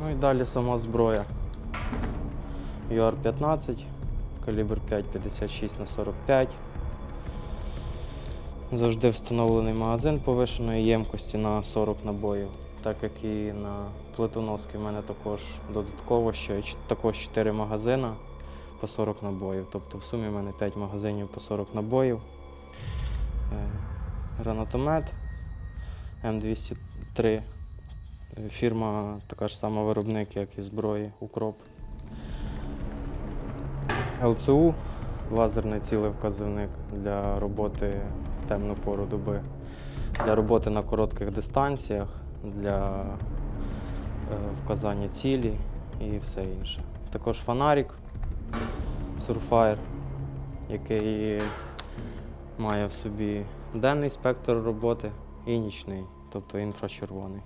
Ну і далі сама зброя. UR-15, калібр 5,56 на 45. Завжди встановлений магазин повишеної ємкості на 40 набоїв, так як і на плитоноски в мене також додатково ще також 4 магазина по 40 набоїв. Тобто в сумі в мене 5 магазинів по 40 набоїв. Е, Гранатомет М203. Фірма така ж сама виробник, як і зброї Укроп. ЛЦУ лазерний цілевказівник для роботи в темну пору доби, для роботи на коротких дистанціях, для е, вказання цілі і все інше. Також фонарик Surfire, який має в собі денний спектр роботи і нічний, тобто інфрачервоний.